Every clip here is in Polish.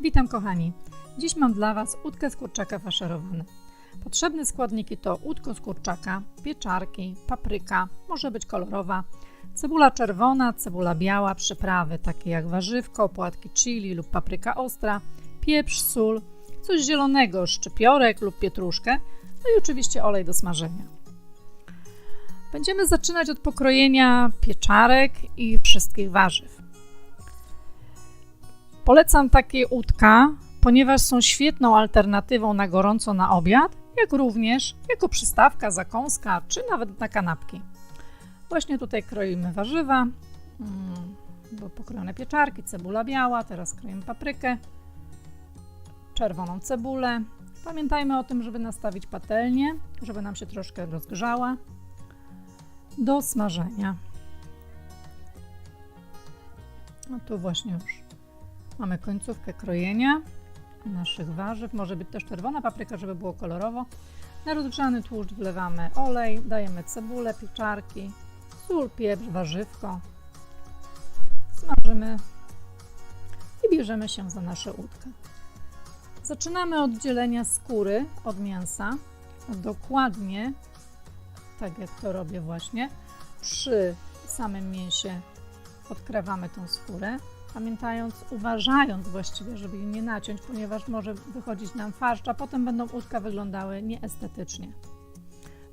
Witam kochani. Dziś mam dla Was udkę z kurczaka faszerowane. Potrzebne składniki to udko z kurczaka, pieczarki, papryka, może być kolorowa, cebula czerwona, cebula biała, przyprawy takie jak warzywko, płatki chili lub papryka ostra, pieprz, sól, coś zielonego, szczypiorek lub pietruszkę, no i oczywiście olej do smażenia. Będziemy zaczynać od pokrojenia pieczarek i wszystkich warzyw. Polecam takie udka, ponieważ są świetną alternatywą na gorąco na obiad, jak również jako przystawka, zakąska czy nawet na kanapki. Właśnie tutaj kroimy warzywa, mm, bo pokrojone pieczarki, cebula biała, teraz kroimy paprykę, czerwoną cebulę. Pamiętajmy o tym, żeby nastawić patelnię, żeby nam się troszkę rozgrzała do smażenia. No tu właśnie już mamy końcówkę krojenia naszych warzyw. Może być też czerwona papryka, żeby było kolorowo. Na rozgrzany tłuszcz wlewamy olej, dajemy cebulę, pieczarki, sól, pieprz, warzywko. Smażymy i bierzemy się za nasze udkę. Zaczynamy od dzielenia skóry od mięsa. Dokładnie tak jak to robię właśnie. Przy samym mięsie odkrawamy tą skórę, pamiętając, uważając właściwie, żeby jej nie naciąć, ponieważ może wychodzić nam farsz, a potem będą udka wyglądały nieestetycznie.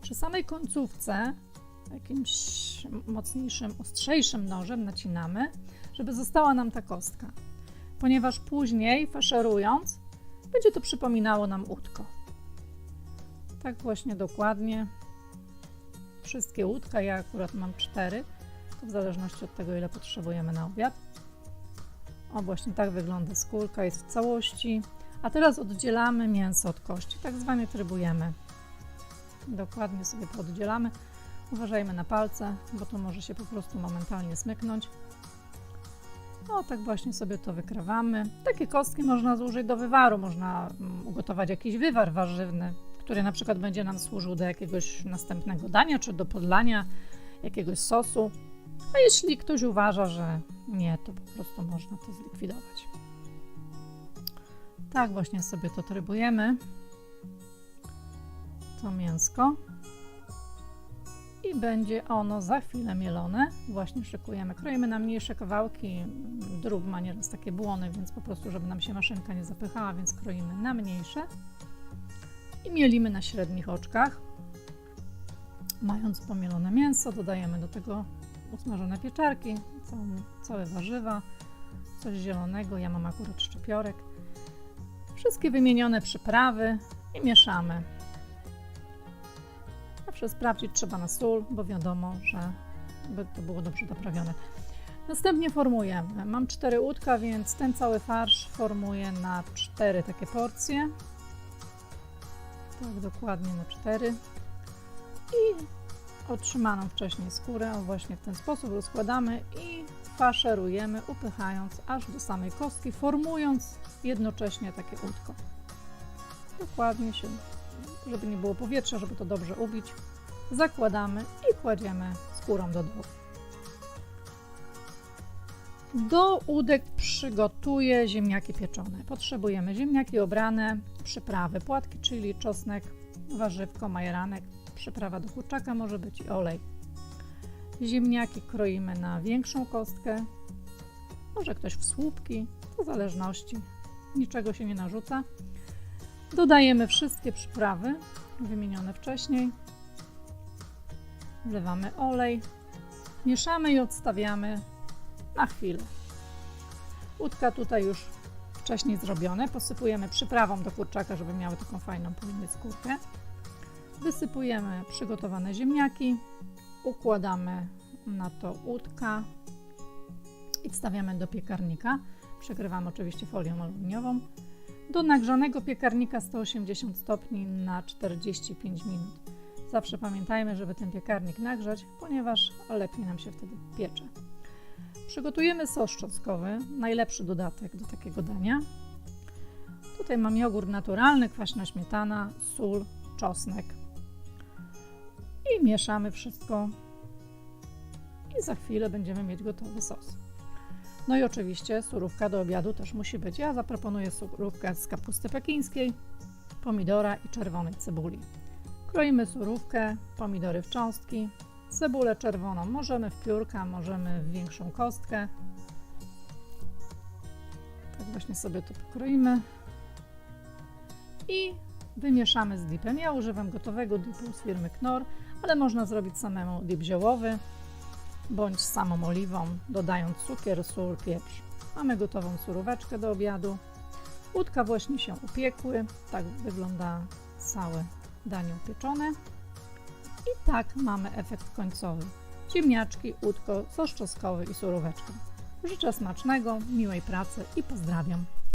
Przy samej końcówce jakimś mocniejszym, ostrzejszym nożem nacinamy, żeby została nam ta kostka, ponieważ później faszerując będzie to przypominało nam udko. Tak właśnie dokładnie wszystkie łódka, ja akurat mam cztery, to w zależności od tego, ile potrzebujemy na obiad. O, właśnie tak wygląda skórka, jest w całości. A teraz oddzielamy mięso od kości, tak zwanie trybujemy. Dokładnie sobie to oddzielamy. Uważajmy na palce, bo to może się po prostu momentalnie smyknąć. No, tak właśnie sobie to wykrawamy. Takie kostki można zużyć do wywaru, można mm, ugotować jakiś wywar warzywny, który na przykład będzie nam służył do jakiegoś następnego dania, czy do podlania jakiegoś sosu. A jeśli ktoś uważa, że nie, to po prostu można to zlikwidować. Tak właśnie sobie to trybujemy. To mięsko. I będzie ono za chwilę mielone. Właśnie szykujemy. Kroimy na mniejsze kawałki. Drób ma nieraz takie błony, więc po prostu, żeby nam się maszynka nie zapychała, więc kroimy na mniejsze i mielimy na średnich oczkach. Mając pomielone mięso, dodajemy do tego usmażone pieczarki, całe warzywa, coś zielonego, ja mam akurat szczypiorek. Wszystkie wymienione przyprawy i mieszamy. Zawsze sprawdzić trzeba na sól, bo wiadomo, że by to było dobrze doprawione. Następnie formujemy. Mam cztery łódka, więc ten cały farsz formuję na cztery takie porcje tak dokładnie na 4 i otrzymaną wcześniej skórę właśnie w ten sposób rozkładamy i faszerujemy, upychając aż do samej kostki, formując jednocześnie takie łódko. Dokładnie się, żeby nie było powietrza, żeby to dobrze ubić, zakładamy i kładziemy skórą do dołu. Do udek przygotuję ziemniaki pieczone. Potrzebujemy ziemniaki obrane, przyprawy, płatki, czyli czosnek, warzywko, majeranek, przyprawa do kurczaka może być i olej. Ziemniaki kroimy na większą kostkę, może ktoś w słupki, w zależności, niczego się nie narzuca. Dodajemy wszystkie przyprawy wymienione wcześniej. Wlewamy olej, mieszamy i odstawiamy na chwilę. Łódka tutaj już wcześniej zrobione. Posypujemy przyprawą do kurczaka, żeby miały taką fajną powinnie skórkę. Wysypujemy przygotowane ziemniaki, układamy na to łódka i wstawiamy do piekarnika. Przekrywamy oczywiście folią aluminiową. Do nagrzanego piekarnika 180 stopni na 45 minut. Zawsze pamiętajmy, żeby ten piekarnik nagrzać, ponieważ lepiej nam się wtedy piecze. Przygotujemy sos czosnkowy, najlepszy dodatek do takiego dania. Tutaj mam jogurt naturalny, kwaśna śmietana, sól, czosnek. I mieszamy wszystko. I za chwilę będziemy mieć gotowy sos. No i oczywiście surówka do obiadu też musi być. Ja zaproponuję surówkę z kapusty pekińskiej, pomidora i czerwonej cebuli. Kroimy surówkę, pomidory w cząstki, cebulę czerwoną możemy w piórka, możemy w większą kostkę. Tak właśnie sobie to pokroimy i wymieszamy z dipem. Ja używam gotowego dipu z firmy Knorr, ale można zrobić samemu dip ziołowy bądź z samą oliwą, dodając cukier, sól, pieprz. Mamy gotową suróweczkę do obiadu. Łódka właśnie się upiekły. Tak wygląda całe danie upieczone. I tak mamy efekt końcowy. Ziemniaczki, łódko, sos i suróweczka. Życzę smacznego, miłej pracy i pozdrawiam.